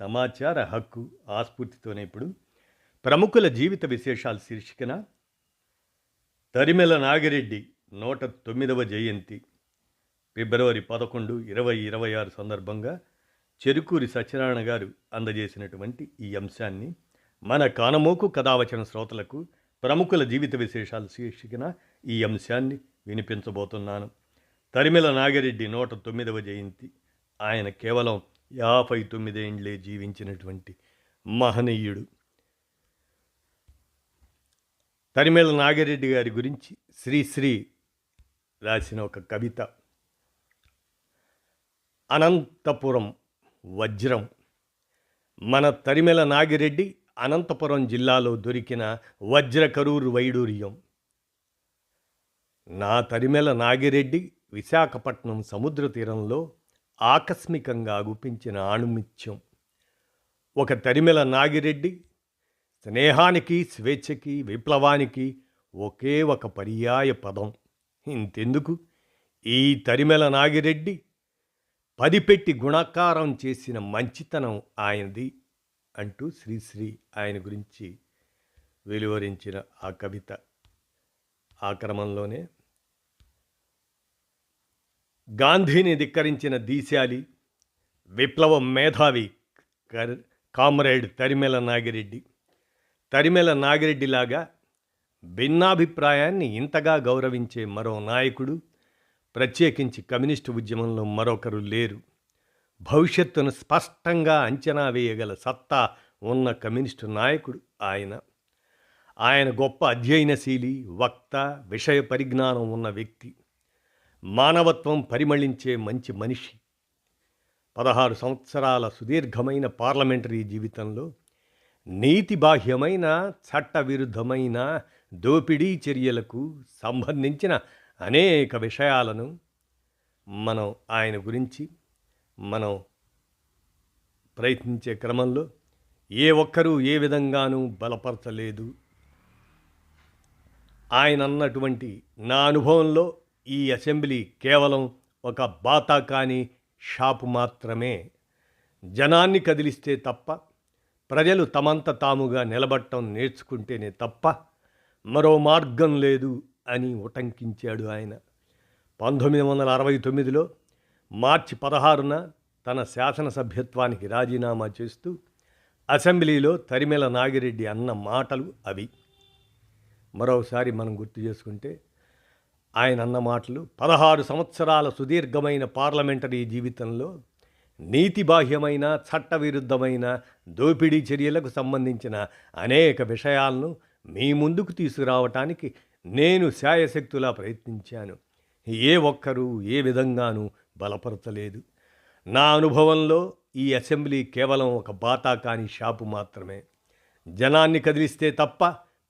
సమాచార హక్కు ఆస్ఫూర్తితోనే ఇప్పుడు ప్రముఖుల జీవిత విశేషాలు శీర్షికన తరిమెల నాగిరెడ్డి నూట తొమ్మిదవ జయంతి. ఫిబ్రవరి పదకొండు ఇరవై ఇరవై ఆరు సందర్భంగా చెరుకూరి సత్యనారాయణ గారు అందజేసినటువంటి ఈ అంశాన్ని మన కానమోకు కథావచన శ్రోతలకు ప్రముఖుల జీవిత విశేషాలు శీర్షికన ఈ అంశాన్ని వినిపించబోతున్నాను. తరిమెల నాగిరెడ్డి నూట తొమ్మిదవ జయంతి. ఆయన కేవలం యాభై తొమ్మిదేండ్లే జీవించినటువంటి మహనీయుడు. తరిమేల నాగిరెడ్డి గారి గురించి శ్రీశ్రీ రాసిన ఒక కవిత. అనంతపురం వజ్రం. మన తరిమెల నాగిరెడ్డి అనంతపురం జిల్లాలో దొరికిన వజ్రకరూరు వైడూర్యం. నా తరిమెల నాగిరెడ్డి విశాఖపట్నం సముద్ర తీరంలో ఆకస్మికంగా గుపించిన ఆణుమిత్యం. ఒక తరిమెల నాగిరెడ్డి స్నేహానికి స్వేచ్ఛకి విప్లవానికి ఒకే ఒక పర్యాయ పదం. ఇంతెందుకు? ఈ తరిమెల నాగిరెడ్డి పదిపెట్టి గుణకారం చేసిన మంచితనం ఆయనది అంటూ శ్రీశ్రీ ఆయన గురించి వెలువరించిన ఆ కవిత. ఆ క్రమంలోనే గాంధీని ధిక్కరించిన దీశాలి విప్లవ మేధావి కర్- కామ్రేడ్ తరిమెల నాగిరెడ్డి. తరిమెల నాగిరెడ్డిలాగా భిన్నాభిప్రాయాన్ని ఇంతగా గౌరవించే మరో నాయకుడు ప్రత్యేకించి కమ్యూనిస్టు ఉద్యమంలో మరొకరు లేరు. భవిష్యత్తును స్పష్టంగా అంచనా వేయగల సత్తా ఉన్న కమ్యూనిస్టు నాయకుడు ఆయన. ఆయన గొప్ప అధ్యయనశీలి వక్త విషయ పరిజ్ఞానం ఉన్న వ్యక్తి. మానవత్వం పరిమళించే మంచి మనిషి. పదహారు సంవత్సరాల సుదీర్ఘమైన పార్లమెంటరీ జీవితంలో నీతి బాహ్యమైన చట్టవిరుద్ధమైన దోపిడీ చర్యలకు సంబంధించిన అనేక విషయాలను మనం ఆయన గురించి మనం ప్రయత్నించే క్రమంలో ఏ ఒక్కరూ ఏ విధంగానూ బలపరచలేదు. ఆయన అన్నటువంటి నా అనుభవంలో ఈ అసెంబ్లీ కేవలం ఒక బాతాకాని షాపు మాత్రమే. జనాన్ని కదిలిస్తే తప్ప ప్రజలు తమంత తాముగా నిలబట్టం నేర్చుకుంటేనే తప్ప మరో మార్గం లేదు అని ఉటంకించాడు ఆయన. పంతొమ్మిది వందల అరవై తొమ్మిదిలో మార్చి పదహారున తన శాసనసభ్యత్వానికి రాజీనామా చేస్తూ అసెంబ్లీలో తరిమెల నాగిరెడ్డి అన్న మాటలు అవి. మరోసారి మనం గుర్తు చేసుకుంటే ఆయన అన్న మాటలు పదహారు సంవత్సరాల సుదీర్ఘమైన పార్లమెంటరీ జీవితంలో నీతిబాహ్యమైన చట్టవిరుద్ధమైన దోపిడీ చర్యలకు సంబంధించిన అనేక విషయాలను మీ ముందుకు తీసుకురావటానికి నేను శాయశక్తులా ప్రయత్నించాను. ఏ ఒక్కరూ ఏ విధంగానూ బలపరచలేదు. నా అనుభవంలో ఈ అసెంబ్లీ కేవలం ఒక బాతాకాని షాపు మాత్రమే. జనాన్ని కదిలిస్తే తప్ప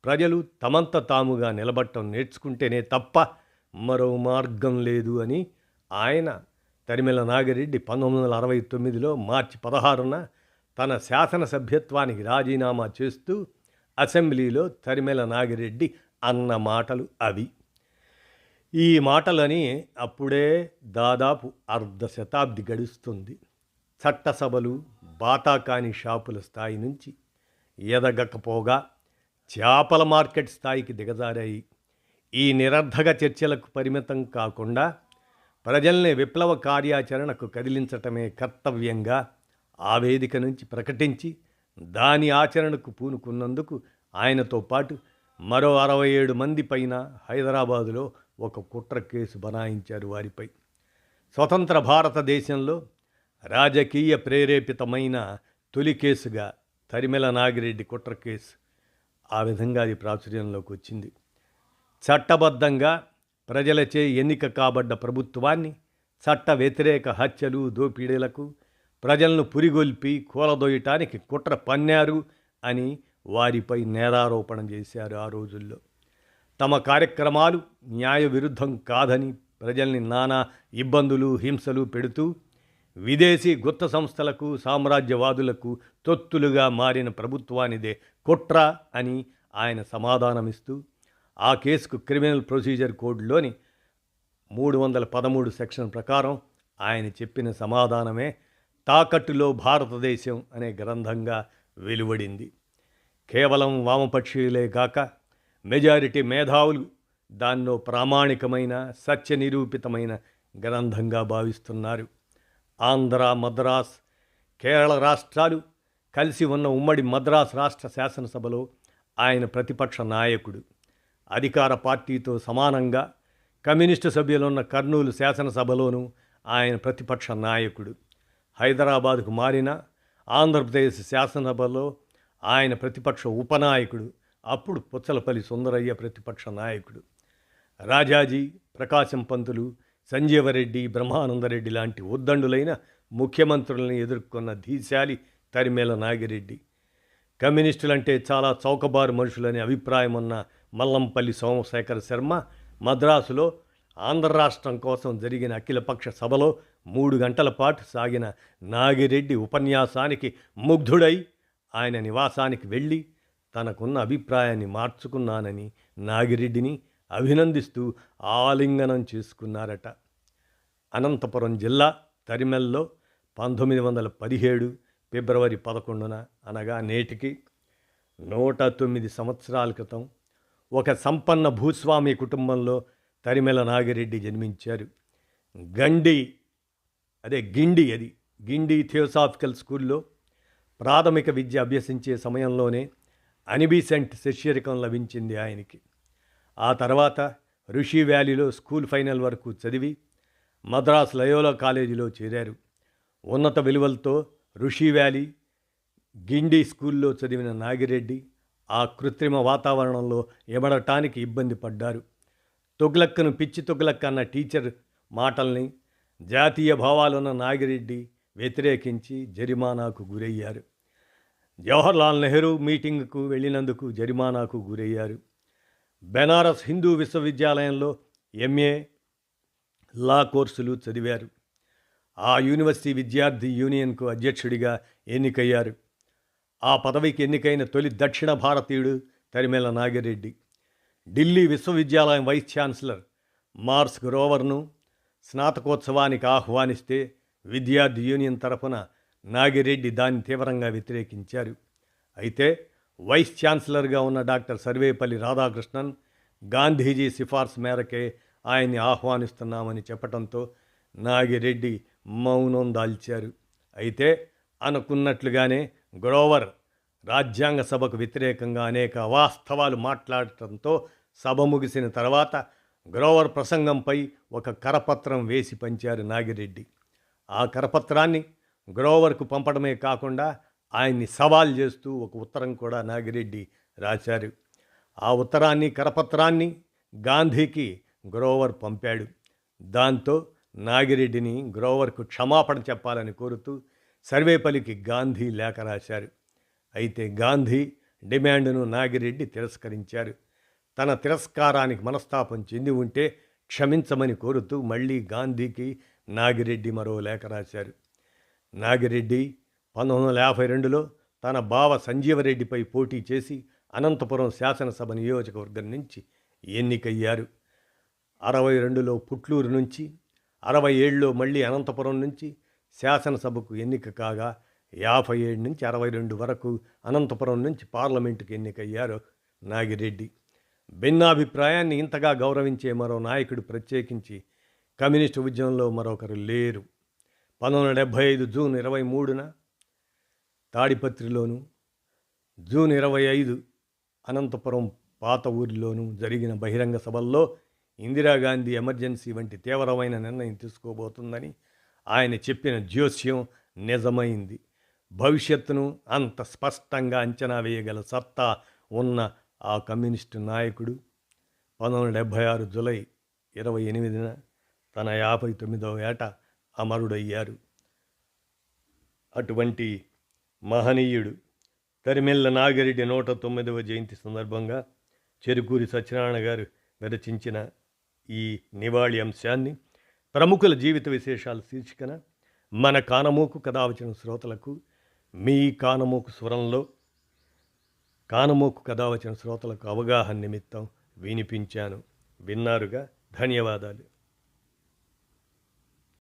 ప్రజలు తమంత తాముగా నిలబట్టం నేర్చుకుంటేనే తప్ప మరో మార్గం లేదు అని ఆయన తరిమెల నాగిరెడ్డి పంతొమ్మిది వందల అరవై తొమ్మిదిలో మార్చి పదహారున తన శాసనసభ్యత్వానికి రాజీనామా చేస్తూ అసెంబ్లీలో తరిమెల నాగిరెడ్డి అన్న మాటలు అవి. ఈ మాటలని అప్పుడే దాదాపు అర్ధ శతాబ్ది గడుస్తుంది. చట్టసభలు బాతాకాని షాపుల స్థాయి నుంచి ఎదగకపోగా చేపల మార్కెట్ స్థాయికి దిగజారాయి. ఈ నిరర్ధక చర్చలకు పరిమితం కాకుండా ప్రజల్ని విప్లవ కార్యాచరణకు కదిలించటమే కర్తవ్యంగా ఆ వేదిక నుంచి ప్రకటించి దాని ఆచరణకు పూనుకున్నందుకు ఆయనతో పాటు మరో అరవై ఏడు మంది పైన హైదరాబాదులో ఒక కుట్ర కేసు బనాయించారు వారిపై. స్వతంత్ర భారతదేశంలో రాజకీయ ప్రేరేపితమైన తొలి కేసుగా తరిమెల నాగిరెడ్డి కుట్ర కేసు ఆ విధంగా అది ప్రాచుర్యంలోకి వచ్చింది. చట్టబద్ధంగా ప్రజలచే ఎన్నిక కాబడ్డ ప్రభుత్వాన్ని చట్ట వ్యతిరేక హత్యలు దోపిడీలకు ప్రజలను పురిగొల్పి కూలదోయటానికి కుట్ర పన్నారు అని వారిపై నేరారోపణ చేశారు ఆ రోజుల్లో. తమ కార్యక్రమాలు న్యాయ విరుద్ధం కాదని ప్రజల్ని నానా ఇబ్బందులు హింసలు పెడుతూ విదేశీ గుత్త సంస్థలకు సామ్రాజ్యవాదులకు తొత్తులుగా మారిన ప్రభుత్వానిదే కుట్ర అని ఆయన సమాధానమిస్తూ ఆ కేసుకు క్రిమినల్ ప్రొసీజర్ కోడ్లోని మూడు వందల పదమూడు సెక్షన్ ప్రకారం ఆయన చెప్పిన సమాధానమే తాకట్టులో భారతదేశం అనే గ్రంథంగా వెలువడింది. కేవలం వామపక్షీయులే గాక మెజారిటీ మేధావులు దాన్నో ప్రామాణికమైన సత్య నిరూపితమైన గ్రంథంగా భావిస్తున్నారు. ఆంధ్ర మద్రాస్ కేరళ రాష్ట్రాలు కలిసి ఉన్న ఉమ్మడి మద్రాస్ రాష్ట్ర శాసనసభలో ఆయన ప్రతిపక్ష నాయకుడు. అధికార పార్టీతో సమానంగా కమ్యూనిస్టు సభ్యులున్న కర్నూలు శాసనసభలోనూ ఆయన ప్రతిపక్ష నాయకుడు. హైదరాబాద్కు మారిన ఆంధ్రప్రదేశ్ శాసనసభలో ఆయన ప్రతిపక్ష ఉపనాయకుడు అప్పుడు పుచ్చలపల్లి సుందరయ్య ప్రతిపక్ష నాయకుడు. రాజాజీ ప్రకాశం పంతులు సంజీవరెడ్డి బ్రహ్మానందరెడ్డి లాంటి ఉద్దండులైన ముఖ్యమంత్రులను ఎదుర్కొన్న ధీశాలి తరిమేల నాగిరెడ్డి. కమ్యూనిస్టులంటే చాలా చౌకబారు మనుషులని అభిప్రాయం ఉన్న మల్లంపల్లి సోమశేఖర శర్మ మద్రాసులో ఆంధ్ర రాష్ట్రం కోసం జరిగిన అఖిలపక్ష సభలో మూడు గంటల పాటు సాగిన నాగిరెడ్డి ఉపన్యాసానికి ముగ్ధుడై ఆయన నివాసానికి వెళ్ళి తనకున్న అభిప్రాయాన్ని మార్చుకున్నానని నాగిరెడ్డిని అభినందిస్తూ ఆలింగనం చేసుకున్నారట. అనంతపురం జిల్లా తరిమెల్లో పంతొమ్మిది వందల పదిహేడు ఫిబ్రవరి పదకొండున అనగా నేటికి నూట తొమ్మిది సంవత్సరాల క్రితం ఒక సంపన్న భూస్వామి కుటుంబంలో తరిమెల నాగిరెడ్డి జన్మించారు. గండి అదే గిండి అది గిండి థియోసాఫికల్ స్కూల్లో ప్రాథమిక విద్య అభ్యసించే సమయంలోనే అనిబిసెంట్ శిష్యరికం లభించింది ఆయనకి. ఆ తర్వాత ఋషి వ్యాలీలో స్కూల్ ఫైనల్ వరకు చదివి మద్రాస్ లయోలా కాలేజీలో చేరారు. ఉన్నత విలువలతో ఋషి వ్యాలీ గిండి స్కూల్లో చదివిన నాగిరెడ్డి ఆ కృత్రిమ వాతావరణంలో ఎమడటానికి ఇబ్బంది పడ్డారు. తుగ్లక్కను పిచ్చి తుగ్లక్ అన్న టీచర్ మాటల్ని జాతీయ భావాలున్న నాగిరెడ్డి వ్యతిరేకించి జరిమానాకు గురయ్యారు. జవహర్లాల్ నెహ్రూ మీటింగ్కు వెళ్ళినందుకు జరిమానాకు గురయ్యారు. బెనారస్ హిందూ విశ్వవిద్యాలయంలో ఎంఏ లా కోర్సులు చదివారు. ఆ యూనివర్సిటీ విద్యార్థి యూనియన్కు అధ్యక్షుడిగా ఎన్నికయ్యారు. ఆ పదవికి ఎన్నికైన తొలి దక్షిణ భారతీయుడు తరిమేల నాగిరెడ్డి. ఢిల్లీ విశ్వవిద్యాలయం వైస్ ఛాన్సలర్ మార్స్ గ్రోవర్ను స్నాతకోత్సవానికి ఆహ్వానిస్తే విద్యార్థి యూనియన్ తరఫున నాగిరెడ్డి దాన్ని తీవ్రంగా వ్యతిరేకించారు. అయితే వైస్ ఛాన్సలర్గా ఉన్న డాక్టర్ సర్వేపల్లి రాధాకృష్ణన్ గాంధీజీ సిఫార్సు మేరకే ఆయన్ని ఆహ్వానిస్తున్నామని చెప్పడంతో నాగిరెడ్డి మౌనం దాల్చారు. అయితే అనుకున్నట్లుగానే గ్రోవర్ రాజ్యాంగ సభకు వ్యతిరేకంగా అనేక అవాస్తవాలు మాట్లాడటంతో సభ ముగిసిన తర్వాత గ్రోవర్ ప్రసంగంపై ఒక కరపత్రం వేసి పంచారు నాగిరెడ్డి. ఆ కరపత్రాన్ని గ్రోవర్కు పంపడమే కాకుండా ఆయన్ని సవాల్ చేస్తూ ఒక ఉత్తరం కూడా నాగిరెడ్డి రాశారు. ఆ ఉత్తరాన్ని కరపత్రాన్ని గాంధీకి గ్రోవర్ పంపాడు. దాంతో నాగిరెడ్డిని గ్రోవర్కు క్షమాపణ చెప్పాలని కోరుతూ సర్వేపల్లికి గాంధీ లేఖ రాశారు. అయితే గాంధీ డిమాండ్ను నాగిరెడ్డి తిరస్కరించారు. తన తిరస్కారానికి మనస్తాపం చెంది ఉంటే క్షమించమని కోరుతూ మళ్ళీ గాంధీకి నాగిరెడ్డి మరో లేఖ రాశారు. నాగిరెడ్డి పంతొమ్మిది వందల యాభై రెండులో తన బావ సంజీవరెడ్డిపై పోటీ చేసి అనంతపురం శాసనసభ నియోజకవర్గం నుంచి ఎన్నికయ్యారు. అరవై రెండులో పుట్లూరు నుంచి అరవై ఏడులో మళ్ళీ అనంతపురం నుంచి శాసనసభకు ఎన్నిక కాగా యాభై ఏడు నుంచి అరవై రెండు వరకు అనంతపురం నుంచి పార్లమెంటుకు ఎన్నికయ్యారు నాగిరెడ్డి. భిన్నాభిప్రాయాన్ని ఇంతగా గౌరవించే మరో నాయకుడు ప్రత్యేకించి కమ్యూనిస్టు ఉద్యమంలో మరొకరు లేరు. పంతొమ్మిది డెబ్భై ఐదు జూన్ ఇరవై మూడున తాడిపత్రిలోను జూన్ ఇరవై ఐదు అనంతపురం పాత ఊరిలోనూ జరిగిన బహిరంగ సభల్లో ఇందిరాగాంధీ ఎమర్జెన్సీ వంటి తీవ్రమైన నిర్ణయం తీసుకోబోతుందని ఆయన చెప్పిన జ్యోస్యం నిజమైంది. భవిష్యత్తును అంత స్పష్టంగా అంచనా వేయగల సత్తా ఉన్న ఆ కమ్యూనిస్టు నాయకుడు పంతొమ్మిది డెబ్భై ఆరు జులై ఇరవై ఎనిమిదిన తన యాభై తొమ్మిదవ ఏట అమరుడయ్యారు. అటువంటి మహనీయుడు కరిమెల్ల నాగిరెడ్డి నూట తొమ్మిదవ జయంతి సందర్భంగా చెరుకూరి సత్యనారాయణ గారు విరచించిన ఈ నివాళి అంశాన్ని ప్రముఖుల జీవిత విశేషాలు శీర్షికన మన కానమోకు కథ వచ్చిన శ్రోతలకు మీ కానమోకు స్వరంలో కానమోకు కథ వచ్చిన శ్రోతలకు అవగాహన నిమిత్తం వినిపించాను. విన్నారుగా? ధన్యవాదాలు.